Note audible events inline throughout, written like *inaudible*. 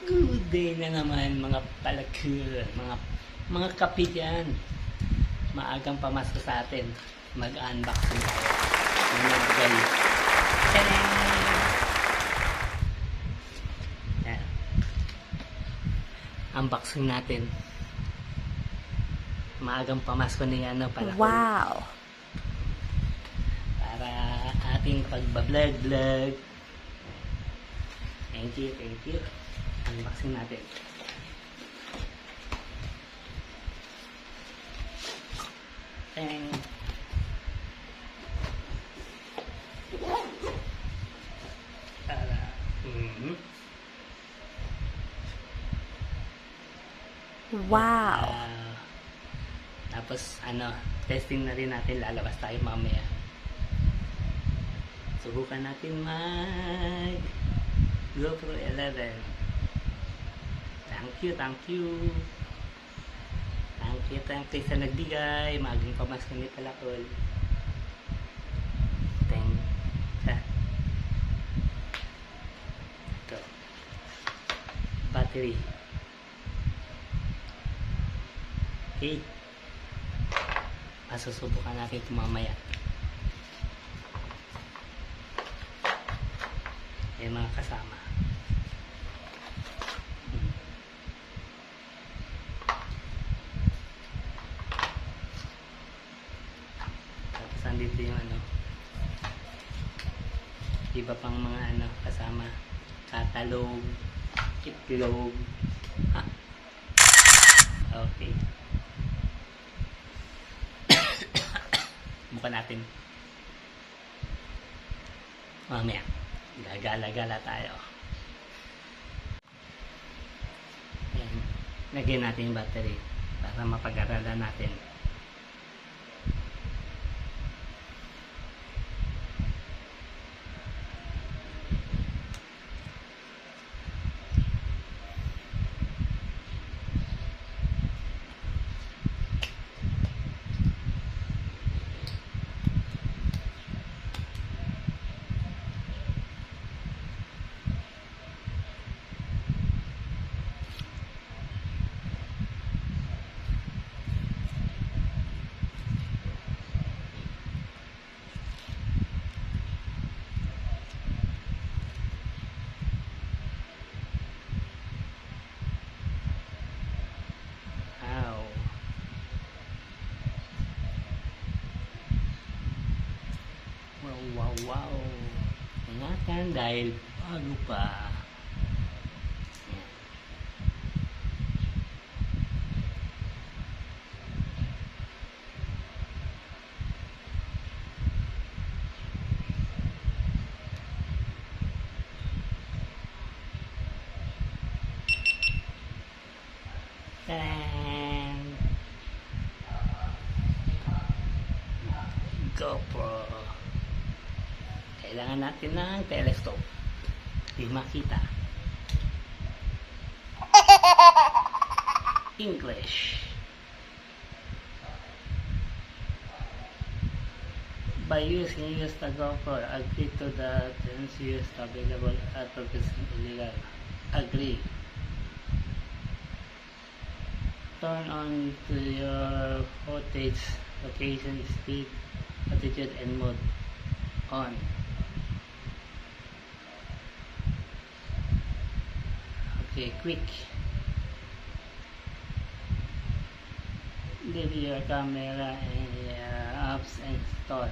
Good day na naman mga palakir, mga mga kapi dyan. Maagang pamasko sa atin. Mag-unboxing tayo. Tadang! Yan. Unboxing natin. Maagang pamasko na yan, no, palakir. Wow. Para ating pagbablog-vlog. Thank you, thank you. Unboxing natin. Tang. Para. Mhm. Wow. Ah, tapos ano, testing na rin natin lalabas tayo mamaya. Subukan natin mag GoPro 11. You, thank you. Thank you, thank you sa nagbigay. Maging pamasko ni Palakol. Thank ha. Ito. Battery. Okay. Masusubukan natin ito mamaya. Yung mga kasama. Hmm. Tapos andito yung ano. Iba pang mga ano kasama. Catalog. Itlog. Ha? Okay. *coughs* Bukan natin. Mamaya. Gagala-gala tayo. Ayan. Lagyan natin yung battery para mapag-aralan natin. Wow. Wow. Ingatan dahil bago pa. Yan. Tadaan! GoPro. Kailangan natin ng telescope. Di makita. English. By using use the GoPro, agree to the terms used available at purchasing illegal. Agree. Turn on to your footage, location, speed, attitude, and mode. On. Quick. Leave your camera and your apps installed.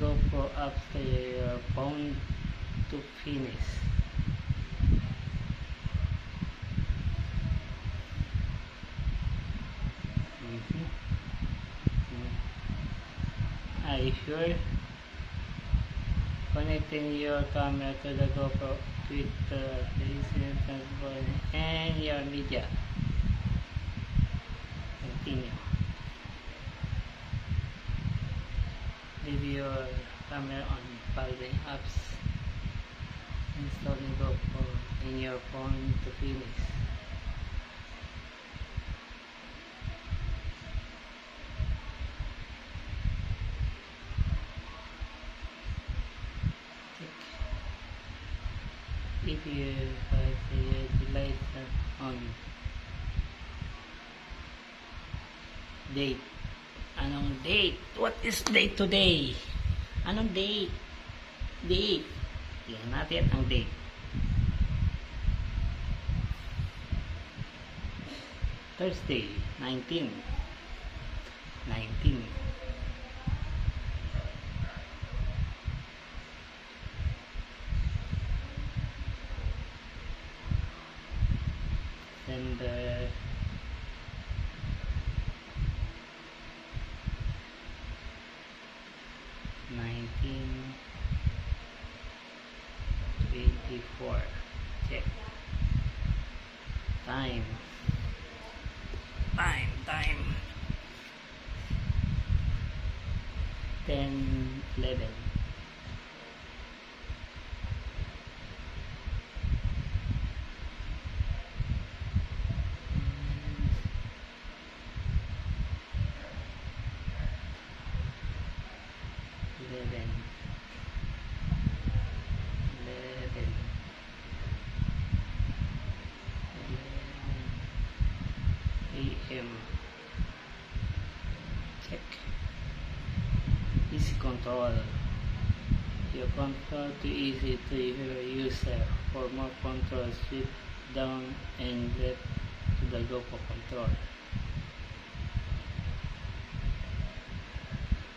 GoPro apps to your phone to finish. Mhm. Mm. Are you sure? Connecting your camera to the GoPro the recent phone and your media. Continue. Leave your camera on following apps. Installing GoPro in your phone to finish. Is date today? Anong date? Date. Tingnan natin ang date. Thursday 19 19 10, 11. Control too easy to your user for more control sweep down and left to the for control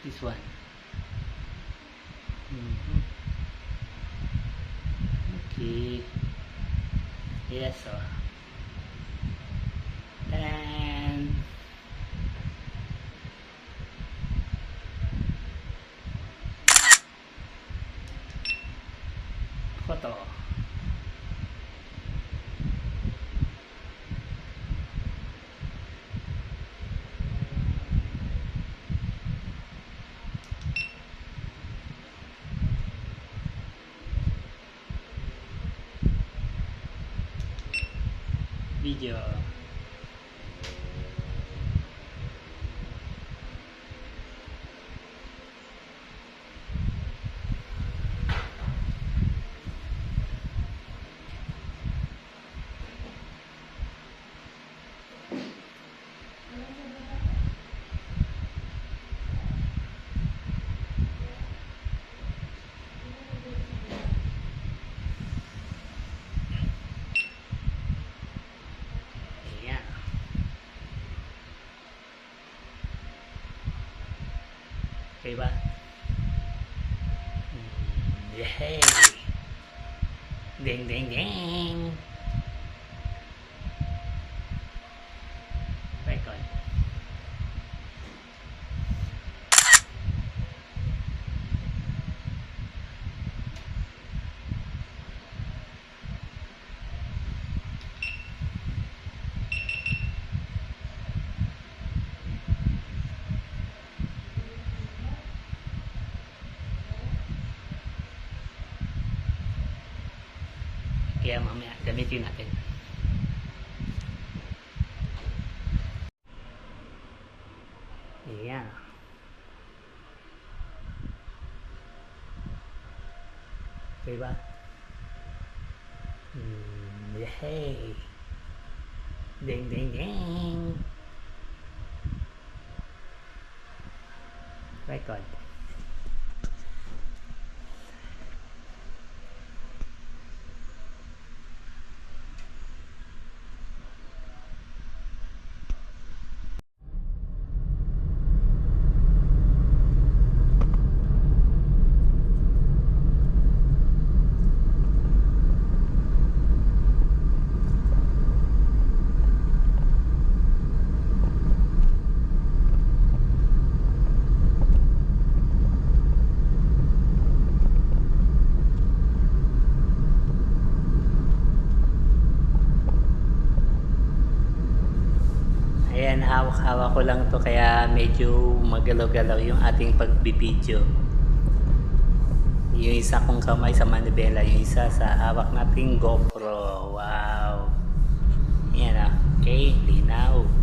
this one Mhm. Okay. Yes, sir. Video. Ayan. Okay ba? Mm, Yay! Ding, ding, ding! Kaya mamaya gamitin natin. Ayan. Okay ba? Mm, yay! Ding, ding, ding! Record. Hawak-hawak ko lang to kaya medyo magalaw-galaw yung ating pagbibideo. Yung isa kong kamay sa manibela, yung isa sa hawak nating GoPro. Wow! Yan ah. Okay, linaw.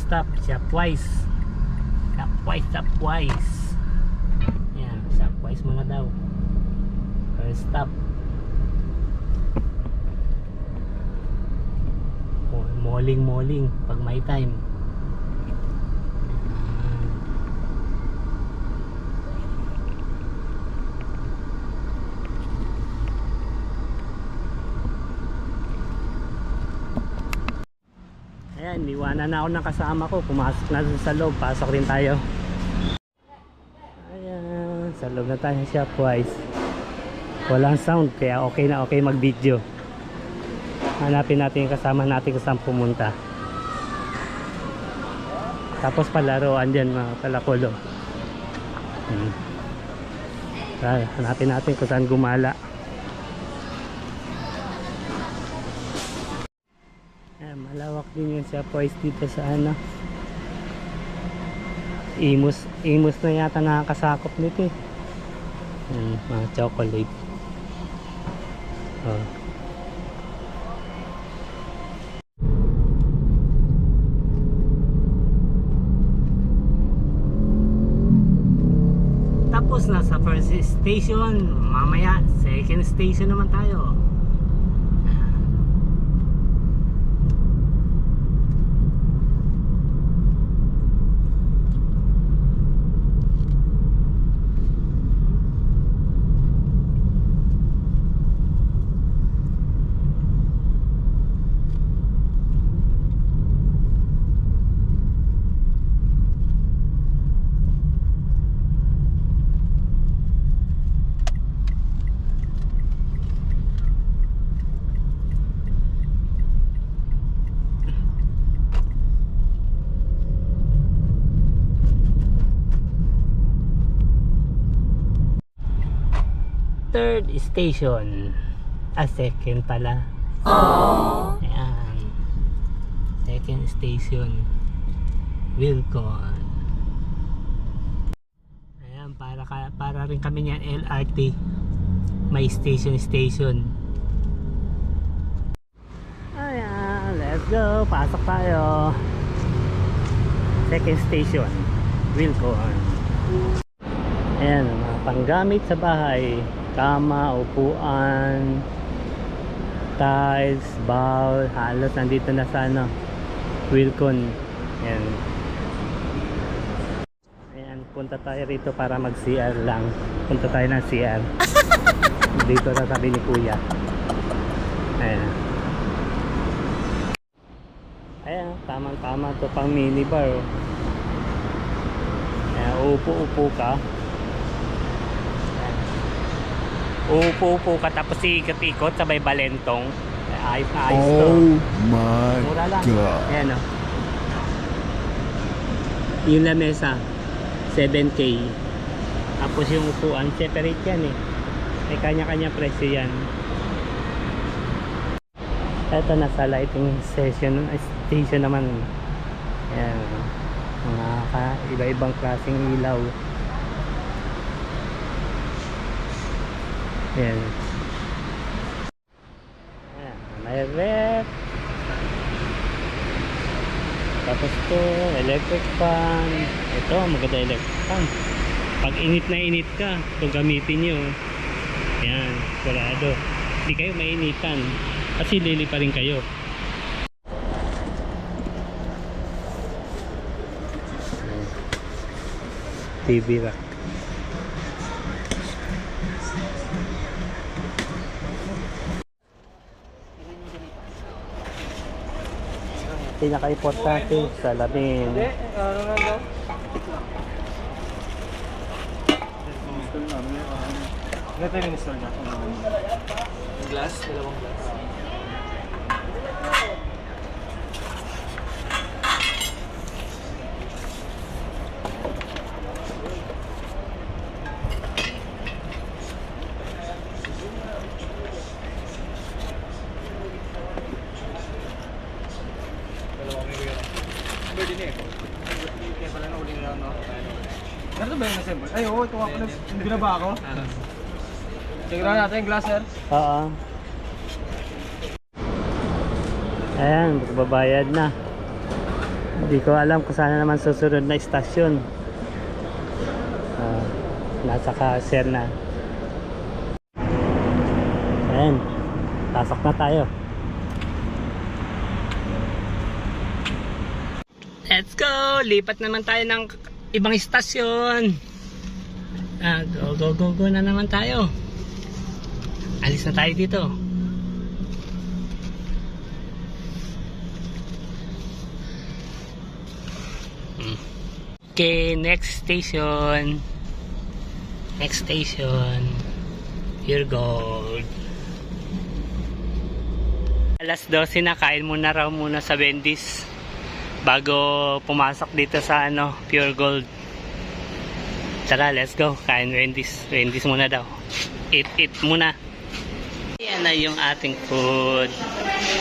Stop, Shopwise. Shopwise, Shopwise. Yan, Shopwise muna daw. First stop. Mo- Malling, malling. Pag may time. Ayan, iwanan na ako ng kasama ko. Pumasok na sa loob. Pasok din tayo. Ayan, sa loob na tayo Shopwise. Walang sound, kaya okay na okay mag-video. Hanapin natin yung kasama natin kung saan pumunta. Tapos palaroan dyan mga kalakulo. Hmm. Hanapin natin kung saan gumala. Ayan, din yung Shopwise dito sa ano. Imus, imus na yata nakakasakop nito eh. Ayan, mga chocolate. Oh. Tapos na sa first station, mamaya second station naman tayo. Third station. Ah, second pala. Ayan. Second station. Wilcon. Ayan, para, ka, para rin kami niyan LRT. May station station. Ayan, let's go. Pasok tayo. Second station. Wilcon. Ayan, mga panggamit sa bahay. Kama, upuan, tiles, bowl, halos nandito na sa ano, Wilcon. Ayan. Ayan, punta tayo rito para mag-CR lang. Punta tayo ng CR. *laughs* dito na sabi ni Kuya. Ayan. Ayan, tamang-tama to pang minibar. Oh. Ayan, upo-upo ka. Upo-upo ka tapos ikot-ikot sabay balentong. Ayos na ayos to. Oh my Mura lang. god. Ayan o. Yung lamesa, 7K. Tapos yung upuan, separate yan eh. May kanya-kanya presyo yan. Ito nasa lighting session, station naman. Ayan. Mga iba-ibang klaseng ilaw. Ayan. Ayan. May ref. Tapos to, electric fan. Ito, maganda electric fan. Pag init na init ka, ito gamitin nyo. Yan, kurado. Hindi kayo mainitan. Kasi lili pa rin kayo. TV rack. Pinaka-importante sa lamin. Ito yung install na. Glass, dalawang glass. Dalawang may kuya. Pwede na eh. Kaya pala na uling round, no? Ano ba yung assemble? Ay, oo, ito ako. Hindi na ba ako? Tignan natin yung glass, sir. Oo. Ayan, magbabayad na. Hindi ko alam kung saan naman susunod na istasyon. Ah, nasa Kaser na. Ayan. Pasok na tayo. Let's go! Lipat naman tayo ng ibang istasyon. Ah, go, go, go, go na naman tayo. Alis na tayo dito. Okay, next station. Next station. Pure Gold. Alas 12 na, kain muna raw muna sa Wendy's bago pumasok dito sa ano, Pure Gold. Tara, let's go. Kain Wendy's. Wendy's muna daw. Eat, eat muna. Yan na yung ating food.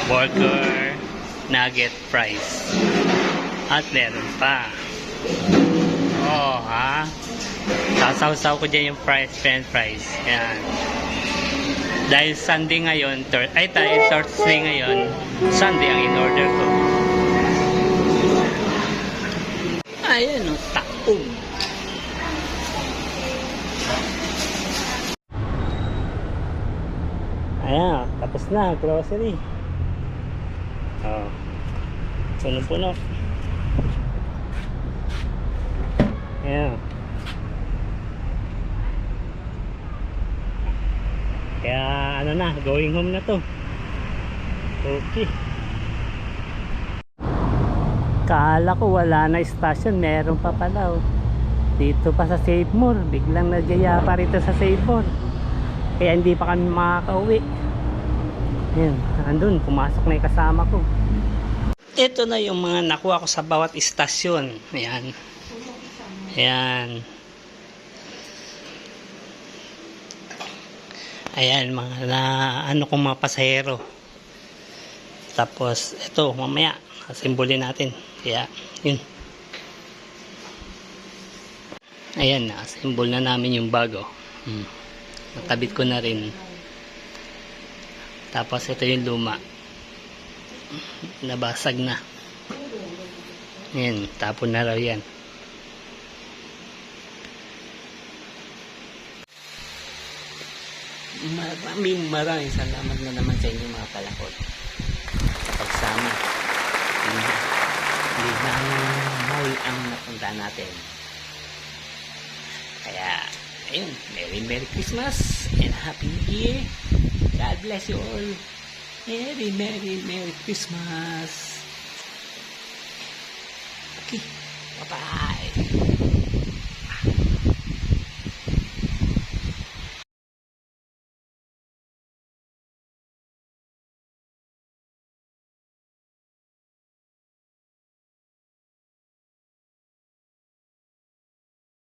Burger, nugget, fries. At meron pa. Oh, ha? Sasaw-saw ko dyan yung fries, french fries. Yan. Dahil Sunday ngayon, ay tayo Thursday ngayon, Sunday ang in-order ko. Ayan o, taong. Ayan, tapos na, grocery. Oh. Puno-puno. Ayan. Kaya ano na, going home na to. Okay. Kala ko wala na station, meron pa pala oh. Dito pa sa Save More, biglang nagyaya pa rito sa Save More. Kaya hindi pa kami makakauwi. Ayan, andun, pumasok na yung kasama ko. Ito na yung mga nakuha ko sa bawat istasyon. Ayan. Ayan. Ayan, mga na, ano kong mga pasahero. Tapos, ito, mamaya, simbolin natin. Kaya, yun. Ayan na, symbol na namin yung bago. Hmm. Natabit ko na rin. Tapos, ito yung luma. Nabasag na. Ayan, tapon na raw yan. Maraming maraming salamat na naman sa inyo mga kalakot. Hindi na mall ang napunta natin. Kaya, ayun, Merry Merry Christmas and Happy New Year. God bless you all. Merry Merry Merry Christmas. Okay, bye-bye.